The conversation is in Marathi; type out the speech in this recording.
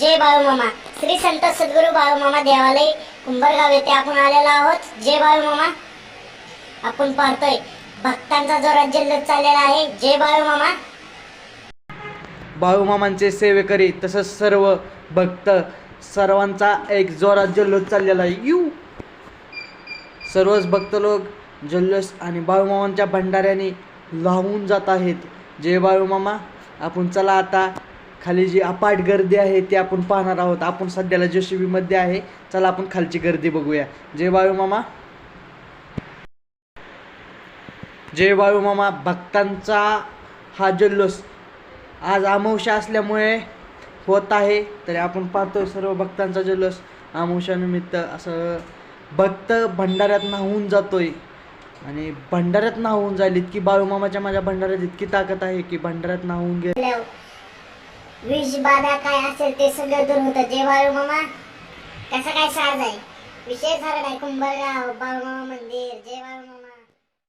जय बाळूमामा श्री संत सद्गुरू बाळूमामा देवालय कुंभरगाव येथे आपण आलेलो आहोत. जय बाळूमामा आपण पाहतोय भक्तांचा जोरात जल्लोष चाललेला आहे जय बाळूमामा बाळूमामांचे सेवेकरी तसंच सर्व भक्त सर्वांचा एक जोरात जल्लोष चाललेला आहे. यू. सर्वच भक्त लोक जल्लोष आणि बाळूमामांच्या भंडाऱ्याने लावून जात आहेत. जय बाळूमामा आपण चला आता खाली जी अपाट गर्दी आहे ती आपण पाहणार आहोत. आपण सध्याला जेसीबीमध्ये मध्ये आहे. चला आपण खालची गर्दी बघूया. जय बाळूमामा जय बाळूमामा भक्तांचा हा जल्लोष. आज अमावस्या असल्यामुळे होत आहे. तरी आपण पाहतोय सर्व भक्तांचा जल्लोष. अमावस्यानिमित्त असं भक्त भंडाऱ्यात नाहून जातोय. आणि भंडाऱ्यात नाहून जाईल इतकी बाळूमामाच्या माझ्या भंडाऱ्यात इतकी ताकद आहे की भंडाऱ्यात नाहून गे विष बाधा काय असेल ते सगळं दूर होतं. बाळू मामा कसं काय साज आहे? विशेष झालं नाही. कुंभरगाव बाळूमामा मंदिर जे बाळू